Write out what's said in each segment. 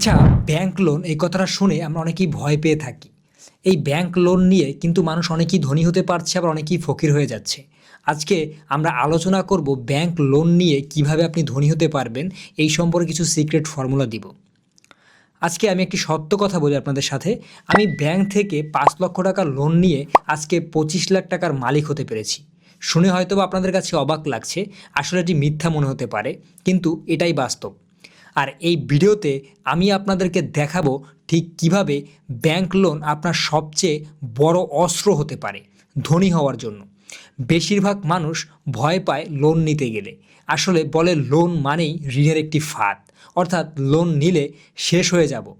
আচ্ছা bank loan এই কথাটা শুনে আমরা অনেকেই ভয় পেয়ে থাকি। এই ব্যাংক লোন নিয়ে কিন্তু মানুষ অনেকেই ধনী হতে পারছে, আবার অনেকেই ফকির হয়ে যাচ্ছে। আজকে আমরা আলোচনা করব ব্যাংক লোন নিয়ে কীভাবে আপনি ধনী হতে পারবেন, এই সম্পর্কে কিছু সিক্রেট ফর্মুলা দিব। আজকে আমি একটি সত্য কথা বলি আপনাদের সাথে। আমি ব্যাংক থেকে পাঁচ লক্ষ টাকা লোন নিয়ে আজকে পঁচিশ লাখ টাকার মালিক হতে পেরেছি। শুনে হয়তো আপনাদের কাছে অবাক লাগছে, আসলে এটি মিথ্যা মনে হতে পারে, কিন্তু এটাই বাস্তব। আর এই ভিডিওতে আমি আপনাদেরকে দেখাবো ঠিক কীভাবে ব্যাংক লোন আপনার সবচেয়ে বড় অস্ত্র হতে পারে ধনী হওয়ার জন্য। বেশিরভাগ মানুষ ভয় পায় লোন নিতে গেলে। আসলে বলে লোন মানেই ঋণের একটি ফাঁদ, অর্থাৎ লোন নিলে শেষ হয়ে যাব।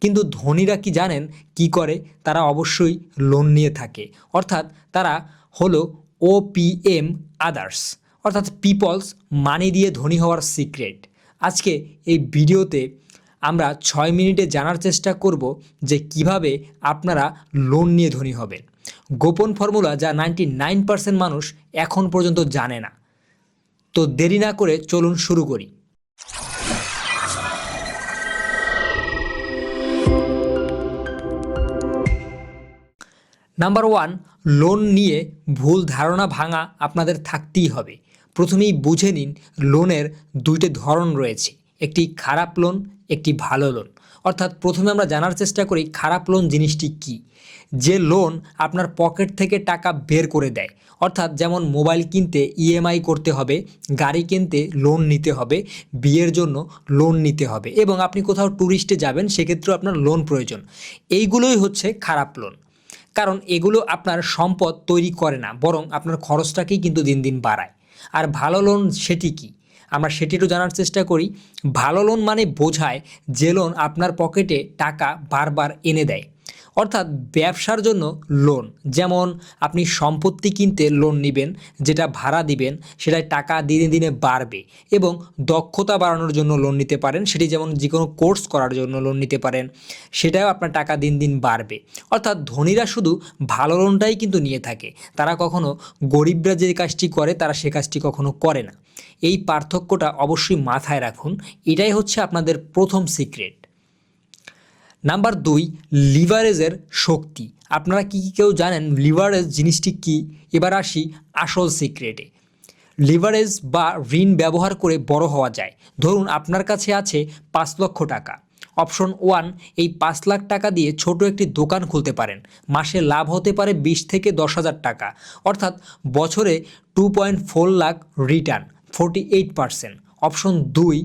কিন্তু ধনীরা কি জানেন কি করে? তারা অবশ্যই লোন নিয়ে থাকে, অর্থাৎ তারা হলো ওপিএম আদার্স, অর্থাৎ পিপলস, মানি দিয়ে ধনী হওয়ার সিক্রেট। আজকে এই ভিডিওতে আমরা ছয় মিনিটে জানার চেষ্টা করব যে কীভাবে আপনারা লোন নিয়ে ধনী হবেন। গোপন ফর্মুলা যা নাইনটি নাইন পার্সেন্ট মানুষ এখন পর্যন্ত জানে না। তো দেরি না করে চলুন শুরু করি। নাম্বার ওয়ান লোন নিয়ে ভুল ধারণা ভাঙা আপনাদের থাকতেই হবে। প্রথমেই বুঝে নিন লোনের দুইটি ধরন রয়েছে, একটি খারাপ লোন, একটি ভালো লোন। অর্থাৎ প্রথমে আমরা জানার চেষ্টা করি খারাপ লোন জিনিসটি কি। যে লোন আপনার পকেট থেকে টাকা বের করে দেয়, অর্থাৎ যেমন মোবাইল কিনতে ইএমআই করতে হবে, গাড়ি কিনতে লোন নিতে হবে, বিয়ের জন্য লোন নিতে হবে এবং আপনি কোথাও ট্যুরিস্টে যাবেন সেক্ষেত্রেও আপনার লোন প্রয়োজন। এইগুলোই হচ্ছে খারাপ লোন। কারণ এগুলো আপনার সম্পদ তৈরি করে না, বরং আপনার খরচটাকেই কিন্তু দিন দিন বাড়ায়। আর ভালো লোন সেটি কি? আমরা সেটিরও জানার চেষ্টা করি। ভালো লোন মানে বোঝায় যে লোন আপনার পকেটে টাকা বারবার এনে দেয়। অর্থাৎ ব্যবসার জন্য লোন যেমন আপনি সম্পত্তি কিনতে লোন নেবেন, যেটা ভাড়া দিবেন, সেটায় টাকা দিনে দিনে বাড়বে এবং দক্ষতা বাড়ানোর জন্য লোন নিতে পারেন। সেটি যেমন যে কোনো কোর্স করার জন্য লোন নিতে পারেন, সেটাও আপনার টাকা দিন দিন বাড়বে। অর্থাৎ ধনীরা শুধু ভালো লোনটাই কিন্তু নিয়ে থাকে। তারা কখনো গরিবরা যে কাজটি করে, তারা সে কাজটি কখনো করে না। এই পার্থক্যটা অবশ্যই মাথায় রাখুন। এটাই হচ্ছে আপনাদের প্রথম সিক্রেট নাম্বার দুই, লিভারেজের শক্তি। আপনারা কি কি কেউ জানেন লিভারেজ জিনিসটি কি? এবার আসি আসল সিক্রেটে। লিভারেজ বা ঋণ ব্যবহার করে বড় হওয়া যায়। ধরুন আপনার কাছে আছে পাঁচ লক্ষ টাকা। অপশন ওয়ান, এই পাঁচ লাখ টাকা দিয়ে ছোট একটি দোকান খুলতে পারেন। মাসে লাভ হতে পারে বিশ থেকে দশ হাজার টাকা। অর্থাৎ বছরে two point four lakh return forty eight percent option দুই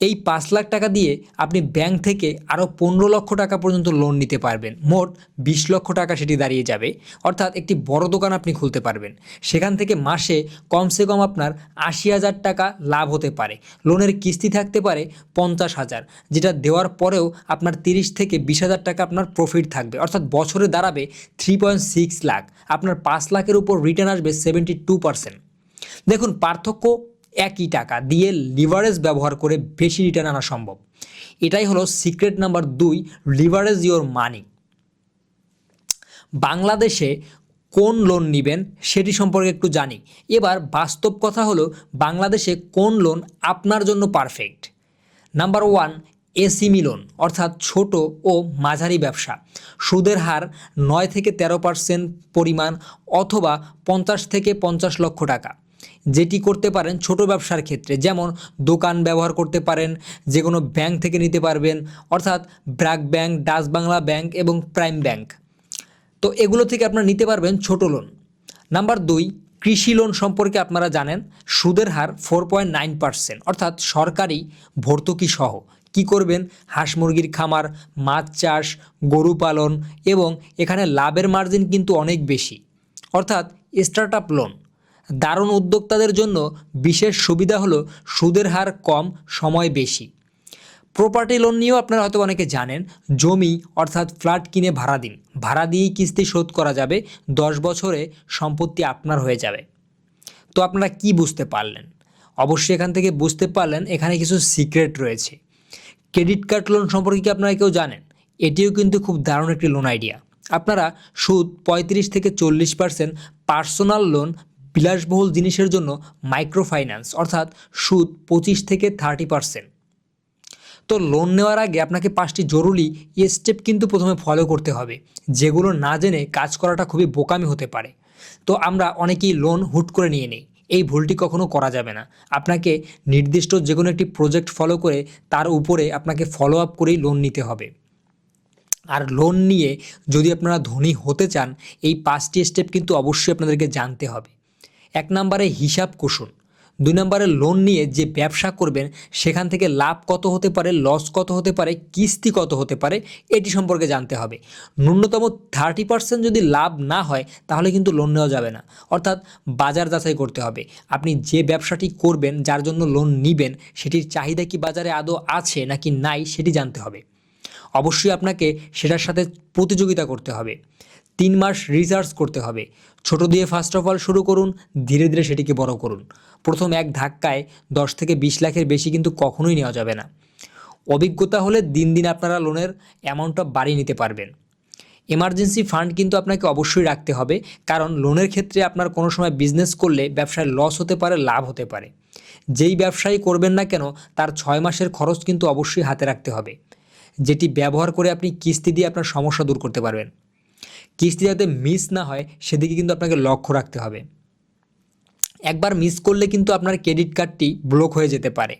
এই পাঁচ লাখ টাকা দিয়ে আপনি ব্যাংক থেকে আরও পনেরো লক্ষ টাকা পর্যন্ত লোন নিতে পারবেন। মোট বিশ লক্ষ টাকা সেটি দাঁড়িয়ে যাবে। অর্থাৎ একটি বড় দোকান আপনি খুলতে পারবেন। সেখান থেকে মাসে কমসে কম আপনার আশি হাজার টাকা লাভ হতে পারে। লোনের কিস্তি থাকতে পারে পঞ্চাশ হাজার, যেটা দেওয়ার পরেও আপনার তিরিশ থেকে বিশ হাজার টাকা আপনার প্রফিট থাকবে। অর্থাৎ বছরে দাঁড়াবে থ্রি পয়েন্ট সিক্স লাখ। আপনার পাঁচ লাখের উপর রিটার্ন আসবে সেভেন্টি টু পার্সেন্ট দেখুন, পার্থক্য একই টাকা দিয়ে লিভারেজ ব্যবহার করে বেশি রিটার্ন আনা সম্ভব। এটাই হলো সিক্রেট নাম্বার দুই লিভারেজ ইওর মানি বাংলাদেশে কোন লোন নেবেন সেটি সম্পর্কে একটু জানি। এবার বাস্তব কথা হলো বাংলাদেশে কোন লোন আপনার জন্য perfect number one SME loan অর্থাৎ ছোট ও মাঝারি ব্যবসা। সুদের হার নয় থেকে তেরো পার্সেন্ট পরিমাণ অথবা পঞ্চাশ থেকে পঞ্চাশ লক্ষ টাকা। যেটি করতে পারেন ছোট ব্যবসার ক্ষেত্রে। যেমন দোকান ব্যবহার করতে পারেন যে কোনো ব্যাংক থেকে নিতে পারবেন, অর্থাৎ BRAC bank, Dutch Bangla bank এবং প্রাইম ব্যাংক। তো এগুলো থেকে আপনারা নিতে পারবেন ছোট লোন। নাম্বার দুই, কৃষি লোন সম্পর্কে আপনারা জানেন, সুদের হার ফোর পয়েন্ট নাইন পার্সেন্ট অর্থাৎ সরকারি ভর্তুকি সহ। কি করবেন? হাঁস মুরগির খামার, মাছ চাষ, গরু পালন এবং এখানে লাভের মার্জিন কিন্তু অনেক বেশি। অর্থাৎ স্টার্ট আপ লোন দারুণ উদ্যোক্তাদের জন্য বিশেষ সুবিধা হলো সুদের হার কম, সময় বেশি। প্রপার্টি লোন নিয়েও আপনারা হয়তো অনেকে জানেন, জমি অর্থাৎ ফ্ল্যাট কিনে ভাড়া দিন। ভাড়া দিয়েই কিস্তি শোধ করা যাবে, দশ বছরে সম্পত্তি আপনার হয়ে যাবে। তো আপনারা কি বুঝতে পারলেন? অবশ্যই এখান থেকে বুঝতে পারলেন, এখানে কিছু সিক্রেট রয়েছে। ক্রেডিট কার্ড লোন সম্পর্কে কি আপনারা কেউ জানেন? এটিও কিন্তু খুব দারুণ একটি লোন আইডিয়া আপনারা সুদ পঁয়ত্রিশ থেকে চল্লিশ পার্সেন্ট পার্সোনাল লোন বিলাসবহুল জিনিসের জন্য মাইক্রো ফাইন্যান্স অর্থাৎ সুদ পঁচিশ থেকে থার্টি পার্সেন্ট তো লোন নেওয়ার আগে আপনাকে পাঁচটি জরুরি স্টেপ কিন্তু প্রথমে ফলো করতে হবে, যেগুলো না জেনে কাজ করাটা খুবই বোকামি হতে পারে। তো আমরা অনেকেই লোন হুট করে নিয়ে নিই, এই ভুলটি কখনো করা যাবে না। আপনাকে নির্দিষ্ট যে কোনো একটি প্রজেক্ট ফলো করে তার উপরে আপনাকে ফলো আপ করেই লোন নিতে হবে। আর লোন নিয়ে যদি আপনারা ধনী হতে চান, এই পাঁচটি স্টেপ কিন্তু অবশ্যই আপনাদেরকে জানতে হবে। এক নম্বরে হিসাব কষুন দুই নম্বরে লোন নিয়ে যে ব্যবসা করবেন, সেখান থেকে লাভ কত হতে পারে লস কত হতে পারে, কিস্তি কত হতে পারে, এটি সম্পর্কে জানতে হবে। ন্যূনতম থার্টি পার্সেন্ট যদি লাভ না হয়, তাহলে কিন্তু লোন নেওয়া যাবে না। অর্থাৎ বাজার যাচাই করতে হবে। আপনি যে ব্যবসাটি করবেন, যার জন্য লোন নিবেন, সেটির চাহিদা কি বাজারে আদৌ আছে নাকি নাই, সেটি জানতে হবে। অবশ্যই আপনাকে সেটার সাথে প্রতিযোগিতা করতে হবে। তিন মাস রিসার্চ করতে হবে। ছোট দিয়ে ফার্স্ট অফ অল শুরু করুন, ধীরে ধীরে সেটিকে বড় করুন। প্রথম এক ধাক্কায় দশ থেকে বিশ লাখের বেশি কিন্তু কখনোই নেওয়া যাবে না। অভিজ্ঞতা হলে দিন দিন আপনারা লোনের অ্যামাউন্টটা বাড়িয়ে নিতে পারবেন। এমার্জেন্সি ফান্ড কিন্তু আপনাকে অবশ্যই রাখতে হবে, কারণ লোনের ক্ষেত্রে আপনার কোনো সময় বিজনেস করলে ব্যবসায় লস হতে পারে, লাভ হতে পারে। যেই ব্যবসায়ী করবেন না কেন, তার ছয় মাসের খরচ কিন্তু অবশ্যই হাতে রাখতে হবে। যেটি ব্যবহার করে আপনি কিস্তি দিয়ে আপনার সমস্যা দূর করতে পারবেন। কিস্তি যাতে মিস না হয়, সেদিকে কিন্তু আপনাকে লক্ষ্য রাখতে হবে। একবার মিস করলে কিন্তু আপনার ক্রেডিট কার্ডটি ব্লক হয়ে যেতে পারে।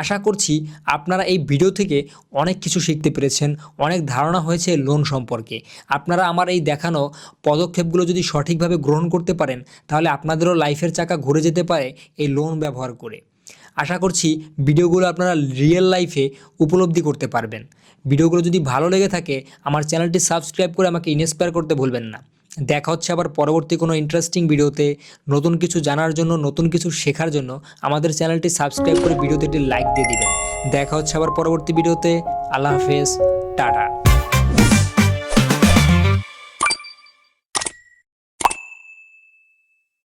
আশা করছি আপনারা এই ভিডিও থেকে অনেক কিছু শিখতে পেরেছেন, অনেক ধারণা হয়েছে লোন সম্পর্কে। আপনারা আমার এই দেখানো পদক্ষেপগুলো যদি সঠিকভাবে গ্রহণ করতে পারেন, তাহলে আপনাদেরও লাইফের চাকা ঘুরে যেতে পারে এই লোন ব্যবহার করে। আশা করছি ভিডিওগুলো আপনারা রিয়েল লাইফে উপলব্ধি করতে পারবেন। ভিডিওগুলো যদি ভালো লেগে থাকে, আমার চ্যানেলটি সাবস্ক্রাইব করে আমাকে ইন্সপায়ার করতে ভুলবেন না। দেখা হচ্ছে আবার পরবর্তী কোনো ইন্টারেস্টিং ভিডিওতে। নতুন কিছু জানার জন্য, নতুন কিছু শেখার জন্য আমাদের চ্যানেলটি সাবস্ক্রাইব করে ভিডিওতে একটি লাইক দিয়ে দিবেন। দেখা হচ্ছে আবার পরবর্তী ভিডিওতে। আল্লাহ হাফেজ। টাটা।